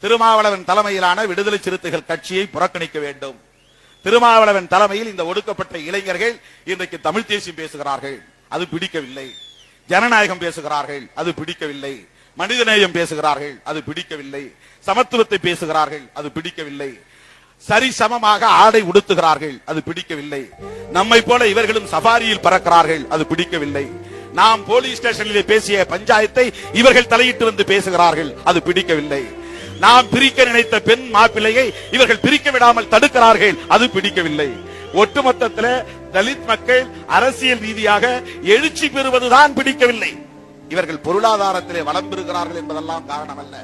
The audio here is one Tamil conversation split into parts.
திருமாவளவன் தலைமையிலான விடுதலை சிறுத்தைகள் கட்சியை புறக்கணிக்க வேண்டும். திருமாவளவன் தலைமையில் இந்த ஒடுக்கப்பட்ட இளைஞர்கள் இன்றைக்கு தமிழ் தேசியம் பேசுகிறார்கள். அது பிடிக்கவில்லை. ஜனநாயகம் பேசுகிறார்கள். அது பிடிக்கவில்லை. மனிதநேயம் பேசுகிறார்கள். அது பிடிக்கவில்லை. சமத்துவத்தை பேசுகிறார்கள். அது பிடிக்கவில்லை. சரி சமமாக ஆடை உடுத்துகிறார்கள். அது பிடிக்கவில்லை. நம்மை போல இவர்களும் சஃபாரியில் பறக்கிறார்கள். அது பிடிக்கவில்லை. நாம் போலீஸ் ஸ்டேஷனில் பேசிய பஞ்சாயத்தை இவர்கள் தலையிட்டு வந்து பேசுகிறார்கள். அது பிடிக்கவில்லை. நாம் பிரிக்க நினைத்த பெண் மாப்பிள்ளையை இவர்கள் பிரிக்க விடாமல் தடுக்கிறார்கள். அது பிடிக்கவில்லை. ஒட்டுமொத்தத்தில் தலித் மக்கள் அரசியல் ரீதியாக எழுச்சி பெறுவதுதான் பிடிக்கவில்லை. இவர்கள் பொருளாதாரத்திலே வளம் பெறுகிறார்கள் என்பதெல்லாம் காரணமல்ல.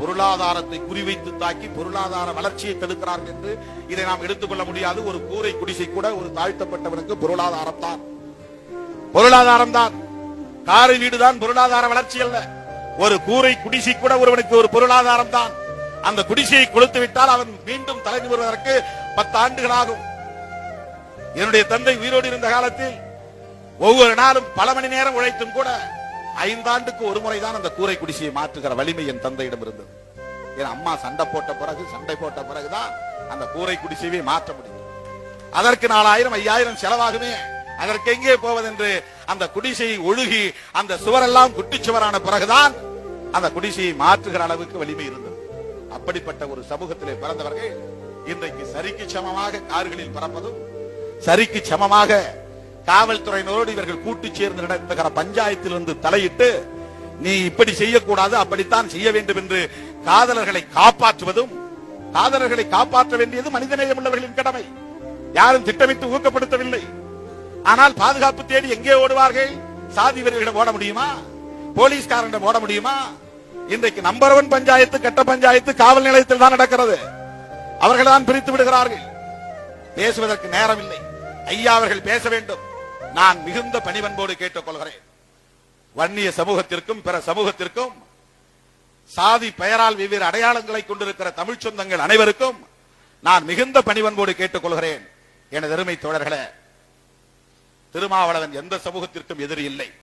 பொருளாதாரத்தை குறிவைத்து தாக்கி பொருளாதார வளர்ச்சியை தடுக்கிறார்கள் என்று இதை நாம் எடுத்துக்கொள்ள முடியாது. ஒரு கூரை குடிசை கூட ஒரு தாழ்த்தப்பட்டவனுக்கு பொருளாதாரம் தான் பொருளாதாரம் தான் காரை வீடுதான் பொருளாதார வளர்ச்சி அல்ல. ஒரு கூரை குடிசை கூட ஒருவனுக்கு ஒரு பொருளாதாரம் தான். அந்த குடிசையை கொளுத்து விட்டால் அவன் மீண்டும் தலைந்து வருவதற்கு பத்து ஆண்டுகள் ஆகும் என்னுடைய தந்தை உயிரோடு இருந்த காலத்தில் ஒவ்வொரு நாளும் பல மணி நேரம் உழைத்தும் கூட ஐந்தாண்டுக்கு ஒரு முறைதான் அந்த கூரை குடிசையை மாற்றுகிற வலிமை என் தந்தையிடம் இருந்தது. என் அம்மா சண்டை போட்ட பிறகு சண்டை போட்ட பிறகுதான் அந்த கூரை குடிசையை மாற்ற முடியும். அதற்கு நாலாயிரம் ஐயாயிரம் செலவாகுமே. அதற்கு எங்கே போவதென்று அந்த குடிசையை ஒழுகி அந்த சுவரெல்லாம் குட்டிச்சுவரான பிறகுதான் அந்த குடிசையை மாற்றுகிற அளவுக்கு வலிமை இருந்தது. அப்படிப்பட்ட ஒரு சமூகத்திலே பிறந்தவர்கள் இன்றைக்கு சரிக்கு சமமாக கார்களில் பறப்பதும் சரிக்கு சமமாக காவல்துறையினரோடு இவர்கள் கூட்டு சேர்ந்து நடத்துகிற பஞ்சாயத்திலிருந்து தலையிட்டு நீ இப்படி செய்யக்கூடாது அப்படித்தான் செய்ய வேண்டும் என்று காதலர்களை காப்பாற்றுவதும் காதலர்களை காப்பாற்ற வேண்டியது மனிதநேயம் உள்ளவர்களின் கடமை. யாரும் திட்டமிட்டு ஊக்கப்படுத்தவில்லை. ஆனால் பாதுகாப்பு தேடி எங்கே ஓடுவார்கள்? சாதி வீரர்களிடம் ஓட முடியுமா? போலீஸ்காரனிடம் ஓட முடியுமா? இன்றைக்கு நம்பர் ஒன் பஞ்சாயத்து கட்ட பஞ்சாயத்து காவல் நிலையத்தில் தான் நடக்கிறது. அவர்கள் தான் பிரித்து விடுகிறார்கள். பேசுவதற்கு நேரம் இல்லை ஐயா அவர்கள் பேச வேண்டும். நான் மிகுந்த பணிவன்போடு கேட்டுக்கொள்கிறேன். வன்னிய சமூகத்திற்கும் பிற சமூகத்திற்கும் சாதி பெயரால் வெவ்வேறு அடையாளங்களை கொண்டிருக்கிற தமிழ் சொந்தங்கள் அனைவருக்கும் நான் மிகுந்த பணிவன்போடு கேட்டுக்கொள்கிறேன். எனது அருமை தோழர்களே திருமாவளவன் எந்த சமூகத்திற்கும் எதிரி இல்லை.